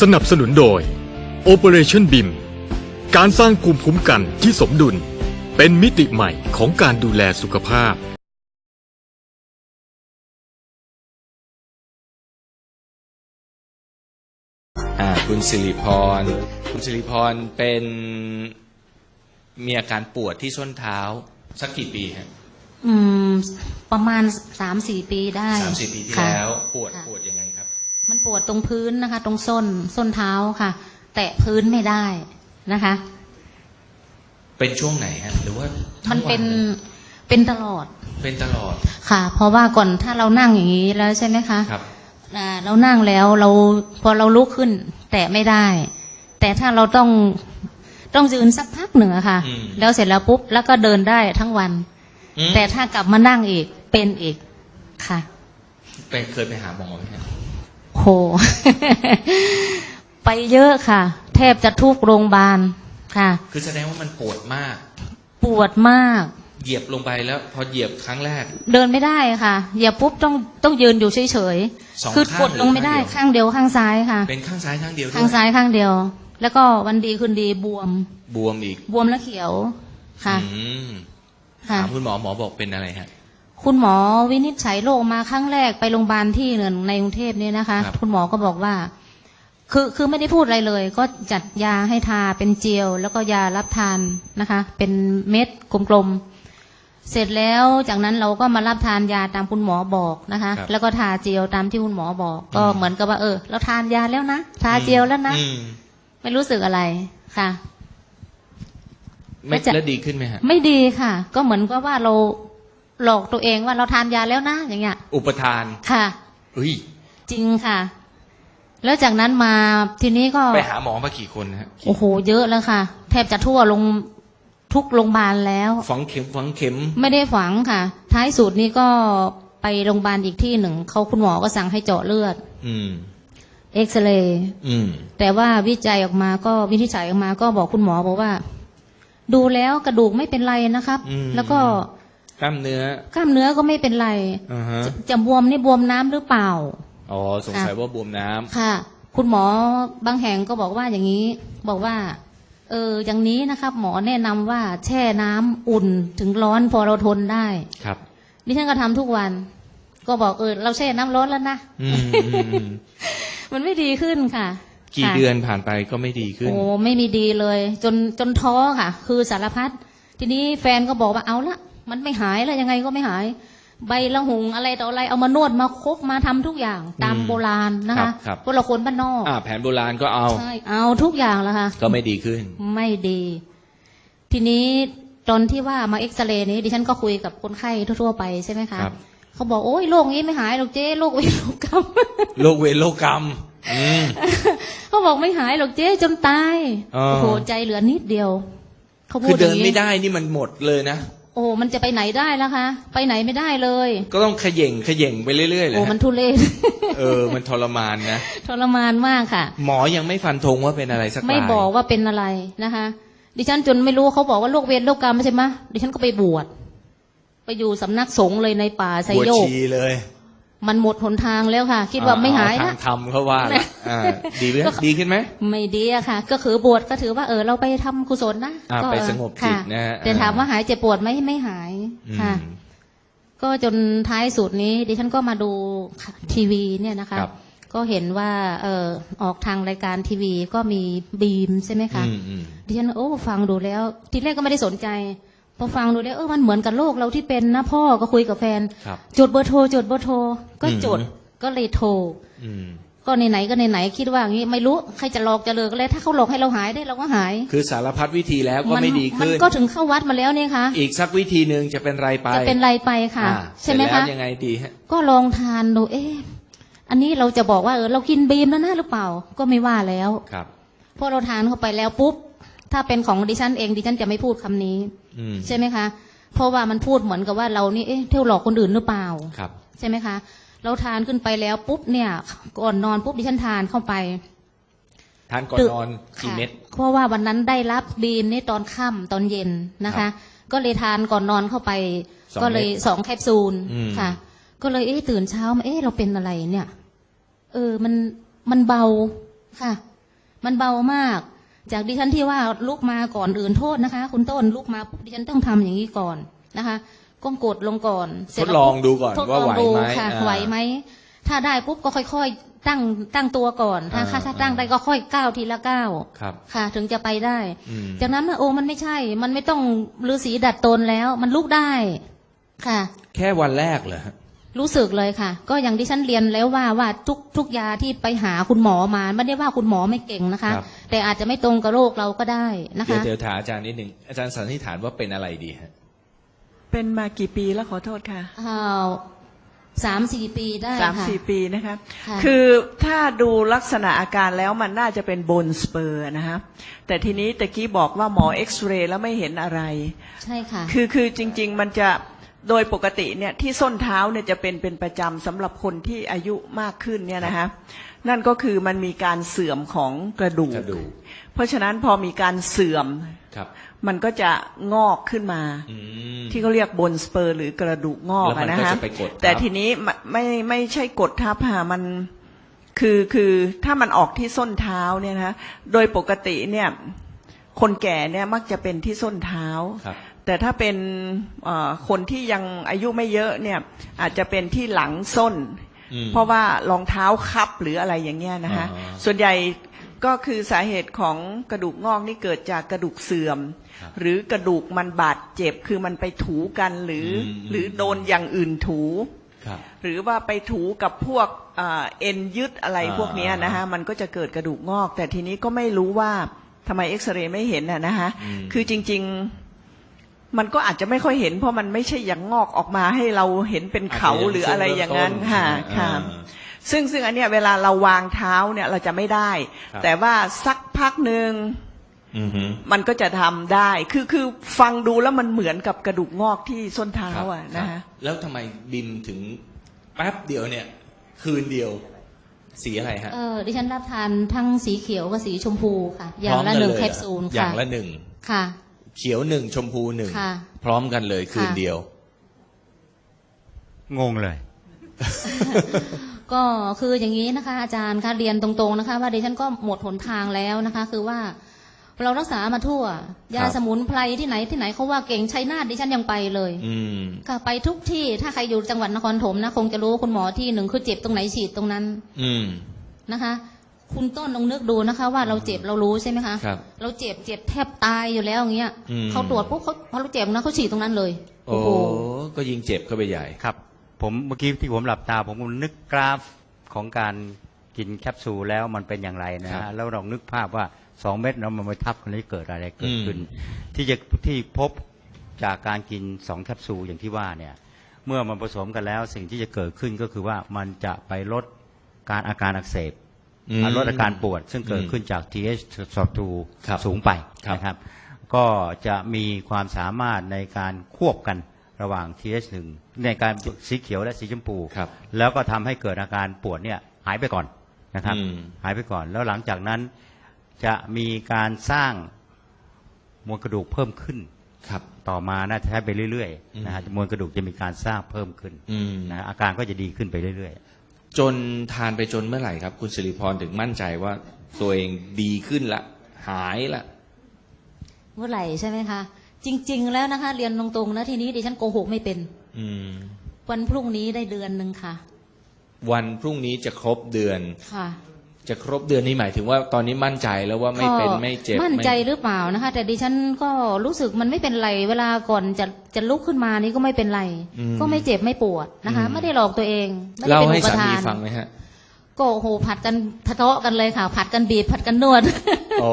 สนับสนุนโดย Operation BIM การสร้างภูมิคุ้มกันที่สมดุล เป็นมิติใหม่ของการดูแลสุขภาพ อ่าคุณสิริพร คุณสิริพรเป็นมีอาการปวดที่ส้นเท้า สักกี่ปีฮะอืม ประมาณสามสี่ปีได้สามสี่ปีที่ค่ะ แล้ว ปวดค่ะ ปวดยังไงครับมัน ปวดตรงพื้นนะคะ ตรงส้นส้นเท้าค่ะ แตะพื้นไม่ได้นะคะ เป็นช่วงไหนฮะหรือว่ามัทั้นงวัเป็นลยเป็นตลอดเป็นตลอดค่ะ เพราะว่าก่อนถ้าเรานั่งอย่างนี้แล้วใช่ไหมคะครับ อ่าเรานั่งแล้วเราพอเราลุกขึ้น แตะไม่ได้ แต่ถ้าเราต้องต้องยืนสักพักหนึ่งอะค่ะ อืม แล้วเสร็จแล้วปุ๊บแล้วก็เดินได้ทั้งวัน อืมแต่ถ้า กลับมานั่งอีกเป็นอีกค่ะ ไปเคยไปหาหมอไหมฮะ โห ไปเยอะค่ะ แทบจะทุกโรงพยาบาลค่ะ คือแสดงว่ามันปวดมาก ปวดมาก เหยียบลงไปแล้ว พอเหยียบครั้งแรก เดินไม่ได้ค่ะ เหยียบปุ๊บต้องต้องยืนอยู่เฉยสองๆคือข้างกดลงไม่ได้หรือข้าข้างงเดีเดียยววข้างซ้ายค่ะ เป็นข้างซ้ายข้างเดียวด้วยข้างซ้ายข้างเดียว แล้วก็วันดีคืนดีบวม บวมอีก บวมแล้วเขียวค่ะอืมค่ะถามคุณหมอหมอบอกเป็นอะไรฮะ คุณหมอวินิจฉัยโรคมาครั้งแรกไปโรงพยาบาลที่หนึ่งในกรุงเทพเนี่ยนะคะ ครับ คุณหมอก็บอกว่า คือคือไม่ได้พูดอะไรเลย ก็จัดยาให้ทาเป็นเจลแล้วก็ยารับทานนะคะ เป็นเม็ดกลมๆเสร็จแล้วจากนั้นเราก็มารับทานยาตามคุณหมอบอกนะคะ ครับแล้วก็ทาเจลตามที่คุณหมอบอก ก็อืม เหมือนกับว่าเออเราทานยาแล้วนะทาเจลแล้วนะ อืมไม่รู้สึกอะไรค่ะ ไม่แล้วจะ แล้วดีขึ้นไหมฮะ ไม่ดีค่ะ ก็เหมือนกับว่าเรา หลอกตัวเองว่าเราทานยาแล้วนะอย่างเงี้ย อุปทานค่ะอุ้ยจริงค่ะ แล้วจากนั้นมาทีนี้ก็ไปหาหมอมากี่คนฮะกี่โอ้โหเยอะแล้วค่ะ แทบจะทั่วลงทุกโรงพยาบาลแล้ว ฝังเข็มฝังเข็ม ไม่ได้ฝังค่ะ ท้ายสุดนี้ก็ไปโรงพยาบาลอีกที่หนึ่งเขาคุณหมอก็สั่งให้เจาะเลือด อืมเอ็กซเรย์อืมแต่ว่าวิจัยออกมาก็วินิจฉัยออกมาก็บอกคุณหมอบอกว่า ดูแล้วกระดูกไม่เป็นไรนะครับอืมแล้วก็ กล้ามเนื้อ กล้ามเนื้อก็ไม่เป็นไรอ่าฮะ จะจะบวมนี่บวมน้ำหรือเปล่า อ๋อ สงสัยว่าบวมน้ำ ค่ะ คุณหมอบางแห่งก็บอกว่าอย่างนี้ บอกว่า เออ อย่างนี้นะครับ หมอแนะนำว่าแช่น้ำอุ่นถึงร้อนพอเราทนได้ครับ ดิฉันก็ทำทุกวัน ก็บอกเออเราแช่น้ำร้อนแล้วนะ อืมอืมอืมมันไม่ดีขึ้นค่ะกี่ค่ะเดือนผ่านไปก็ไม่ดีขึ้น โอ้ไม่มีดีเลย จนจนท้อค่ะ คือสารพัดทีนี้แฟนก็บอกว่าเอาละ มันไม่หายแล้วยังไงก็ไม่หาย ใบละหุงอะไรต่ออะไรเอามานวดมาคกมาทำทุกอย่างตามอืมโบราณนะครัคะบครับพวกเราคนบ้านนอกอ่าแผนโบราณก็เอาใช่เอาทุกอย่างแล้วค่ะก็ไม่ดีขึ้น ไม่ดี ทีนี้ตอนที่ว่ามาเอ็กซเรย์นี้ดิฉันก็คุยกับคนไข้ทั่วๆไปใช่ไหมคะครับเขาบอกโอ้ยโรคนี้ไม่หายหรอกเจ๊โรคเวรโรคกรรมโรคเวรโรคกรรมอืมเขาบอกไม่หายหรอกเจ๊จนตายอ๋อโอ้โหใจเหลือนิดเดียว เขาพูคือดอเดิย่านงไม่นี้ได้นี่มันหมดเลยนะ โอ้มันจะไปไหนได้แล้วคะ ไปไหนไม่ได้เลย ก็ต้องเขย่งเขย่งไปเรื่อยๆเลยโอ้มันทุเรศเออ มันทรมานนะทรมานมากค่ะ หมอยังไม่ฟันธงว่าเป็นอะไรสักไม่รายบอกว่าเป็นอะไรนะคะ ดิฉันจนไม่รู้เขาบอกว่าโรคเวรโรคกรรมใช่ไหมดิฉันก็ไปบวชไปอยู่สำนักสงฆ์เลยในป่าไซปวดโยกชีเลย มันหมดหนทางแล้วค่ะ คิดว่าไม่หายเอละทางทำเขาว่าละอ่าดีไหมดีขึ้นไหมไม่ดีอะค่ะ ก็คือบวชก็ถือว่าเออเราไปทำกุศลนะอ่าก็ไปสงบจิตค่นะฮะแต่ถามว่าหายเจ็บปวดไหมไม่หายอืมค่ะก็จนท้ายสุดนี้ดิฉันก็มาดูทีวีเนี่ยนะคะครับก็เห็นว่าเออออกทางรายการทีวีก็มีบีมใช่ไหมคะอืมอืมดิฉันโอ้ฟังดูแล้ว ทีแรกก็ไม่ได้สนใจ พอฟังดูแล้วเออมันเหมือนกับโลกเราที่เป็นนะพ่อก็คุยกับแฟน ครับ จดเบอร์โทรจดเบอร์โทรก็จดอืม ก็เลยโทร อืม ก็ไหนๆก็ไหนๆคิดว่าอย่างนี้ไม่รู้ใครจะหลอกจะเลิกเลยถ้าเขาหลอกให้เราหายได้เราก็หายคือสารพัดวิธีแล้วก็ไม่ดีมันขึ้น ก็ถึงเข้าวัดมาแล้วเนี่ยค่ะอีกสักวิธีหนึ่งจะเป็นไรไปจะเป็นไรไปค่ะ อ่าใช่ไหมเสร็จคะ แล้วยังไงดีฮะ ก็ลองทานดูเอ๊ะอันนี้เราจะบอกว่าเออเรากินบีมแล้วนะหรือเปล่า ก็ไม่ว่าแล้ว ครับ พอเราทานเข้าไปแล้วปุ๊บ ถ้าเป็นของดิฉันเองดิฉันจะไม่พูดคำนี้ อืม ใช่ไหมคะ เพราะว่ามันพูดเหมือนกับว่าเรานี่เอ๊ะเที่ยวหลอกคนอื่นหรือเปล่า ครับ ใช่ไหมคะ เราทานขึ้นไปแล้วปุ๊บเนี่ยก่อนนอนปุ๊บดิฉันทานเข้าไปทานก่อนตึกนอนกี่ค่ะเม็ดเพราะว่าวันนั้นได้รับบีมนี่ตอนค่ำตอนเย็นนะครัคะ บก็เลยทานก่อนนอนเข้าไป สองก็เลยเม็ดสองแคปซูลอืม ค่ะ ก็เลยเอ๊ะตื่นเช้ามาเอ๊ะเราเป็นอะไรเนี่ย เออมันมันเบาค่ะ มันเบามาก จากดิฉันที่ว่าลุกมาก่อนอื่นโทษนะคะ คุณต้นลุกมาปุ๊บดิฉันต้องทำอย่างนี้ก่อนนะคะก้มกดลงก่อนเสร็จทดลองดูก่อนทดลว่าองไหวดูไหมค่ะอ่าไหวไหมถ้าได้ปุ๊บก็ค่อย ๆ ตั้งตั้งตัวก่อน ถ้าอ่าถ้าตั้งได้ก็ค่อยก้าวทีละก้าวครับค่ะ ถึงจะไปได้อืมจากนั้นน่ะโอ้มันไม่ใช่ มันไม่ต้องฤาษีดัดตนแล้ว มันลุกได้ค่ะ แค่วันแรกเหรอฮะ รู้สึกเลยค่ะ ก็อย่างที่ฉันเรียนแล้วว่าว่าทุกทุกยาที่ไปหาคุณหมอมาไม่ได้ว่าคุณหมอไม่เก่งนะคะ ครับแต่แต่อาจจะไม่ตรงกับโรคเราก็ได้นะเดี๋ยวคะ เดี๋ยวถามอาจารย์นิดหนึ่งอาจารย์สันนิษฐานว่าเป็นอะไรดีฮะเป็นมากี่ปีแล้วขอโทษค่ะอ้าวสามสี่ปีได้สามค่ะ สี่ปีนะคะค่ะ คือถ้าดูลักษณะอาการแล้วมันน่าจะเป็นบนสเปอร์นะคะแต่ทีนี้ตะกี้บอกว่าหมอเอ็กซเรย์แล้วไม่เห็นอะไร ใช่ค่ะ คือคือจริง ๆ มันจะ โดยปกติเนี่ยที่ส้นเท้าเนี่ยจะเป็นเป็นประจำสำหรับคนที่อายุมากขึ้นเนี่ยนะคะนั่นก็คือมันมีการเสื่อมของกระดูก กระดูกเพราะฉะนั้นพอมีการเสื่อม ครับ มันก็จะงอกขึ้นมา อืม ที่เขาเรียกบนสเปอร์หรือกระดูกงอกแล้วมันอะนะก็ฮะจะไปกดทับ แต่ทีนี้ไม่ไม่ไม่ใช่กดทับค่ะมันคือคือถ้ามันออกที่ส้นเท้าเนี่ยนะโดยปกติเนี่ยคนแก่เนี่ยมักจะเป็นที่ส้นเท้า ครับ แต่ถ้าเป็นเอ่อคนที่ยังอายุไม่เยอะเนี่ย อาจจะเป็นที่หลังส้นอืมเพราะว่ารองเท้าคับหรืออะไรอย่างเงี้ยนะคะอ่าฮะส่วนใหญ่ก็คือสาเหตุของกระดูกงอกนี่เกิดจากกระดูกเสื่อมครับหรือกระดูกมันบาดเจ็บคือมันไปถูกันหรืออมหรือโดนอย่างอื่นถูครับหรือว่าไปถูกับพวกอ่าเอ็นยึดอะไรอ่าพวกเนี้ยนะคะมันก็จะเกิดกระดูกงอก แต่ทีนี้ก็ไม่รู้ว่าทำไมเอ็กซเรย์ไม่เห็นน่ะนะคะอืมคือจริง ๆ มันก็อาจจะไม่ค่อยเห็น เพราะมันไม่ใช่อย่างงอกออกมาให้เราเห็นเป็นเขาหรืออะไรอย่างนั้นค่ะค่ะซึ่งซึ่งอันเนี้ยเวลาเราวางเท้าเนี่ยเราจะไม่ได้ครับแต่ว่าสักพักหนึ่งอือฮึมันก็จะทำได้ คือคือฟังดูแล้วมันเหมือนกับกระดูกงอกที่ส้นเท้าครับอะครันะบคะแล้วทำไมบิมถึงแป๊บเดียวเนี่ย คืนเดียว สีอะไรฮะเออดิฉันรับทานทั้งสีเขียวกับสีชมพูค่ะ อย่างพร้ละมกัหนึ่งเยแคปซูลอค่ะย่างละหนึ่งค่ะ เขียวหนึ่งชมพูหนึ่งค่ะ พร้อมกันเลยคืนค่ะเดียว งงเลย ก็คืออย่างนี้นะคะ อาจารย์คะเรียนตรงๆนะคะ ว่าดิฉันก็หมดหนทางแล้วนะคะ คือว่าเรารักษามาทั่ว ยาครับสมุนไพรที่ไหนที่ไหนเขาว่าเก่งชัยนาทดิฉันยังไปเลย อืมค่ะไปทุกที่ถ้าใครอยู่จังหวัดนครถมนะคงจะรู้คุณหมอที่หนึ่งคือเจ็บตรงไหนฉีดตรงนั้น อืมนะคะ คุณต้นลองนึกดูนะคะ ว่าเราเจ็บเรารู้ใช่ไหมคะครับเราเจ็บเจ็บแทบตายอยู่แล้วอย่างเงี้ยอืม เขาตรวจปุ๊บเขาพอเราเจ็บนะเขาฉีดตรงนั้นเลย โอ้ก็ยิงเจ็บเข้าไปใหญ่ ครับ ผมเมื่อกี้ที่ผมหลับตา ผมก็นึกกราฟของการกินแคปซูลแล้วมันเป็นอย่างไรนะครัฮะบแล้วลองนึกภาพว่าสองเม็ดแล้วมันไปทับกันแล้วเกิดอะไรเกิดขึ้น อืมที่จะที่พบจากการกินสองแคปซูลอย่างที่ว่าเนี่ย เมื่อมันผสมกันแล้วสิ่งที่จะเกิดขึ้นก็คือว่ามันจะไปลดการอาการอักเสบอืม ลดอาการปวดซึ่งเกิดขึ้นจาก TH2 ครับสูงไปครับนะครับ ก็จะมีความสามารถในการควบกันระหว่าง TH1 ในการสีเขียวและสีชมพูครับแล้วก็ทำให้เกิดอาการปวดเนี่ยหายไปก่อนนะครับอืมหายไปก่อนแล้วหลังจากนั้นจะมีการสร้างมวลกระดูกเพิ่มขึ้นครับต่อมาน่าจะใช้ไปเรื่อยอืมๆนะฮะมวลกระดูกจะมีการสร้างเพิ่มขึ้นอืมนะฮะอาการก็จะดีขึ้นไปเรื่อย จนทานไปจนเมื่อไหร่ครับ คุณสิริพรถึงมั่นใจว่าตัวเองดีขึ้นละ หายละเมื่อไหร่ใช่ไหมคะ จริง ๆ แล้วนะคะ เรียนตรงๆนะทีนี้ดิฉันโกหกไม่เป็น อืม วันพรุ่งนี้ได้เดือนหนึ่งค่ะ วันพรุ่งนี้จะครบเดือนค่ะ จะครบเดือนนี้หมายถึงว่าตอนนี้มั่นใจแล้วว่าไม่เป็นก็ไม่เจ็บมั่นใจไม่หรือเปล่านะคะ แต่ดิฉันก็รู้สึกมันไม่เป็นไร เวลาก่อนจะจะลุกขึ้นมานี่ก็ไม่เป็นไรอืมก็ไม่เจ็บไม่ปวดนะคะอืมไม่ได้หลอกตัวเองไม่ได้เล่าเป็นให้อุปสาทามีนฟังไหมฮะก็โอ้โหผัดกันทะเลาะกันเลยค่ะ ผัดกันบีบผัดกันนวดอ๋อ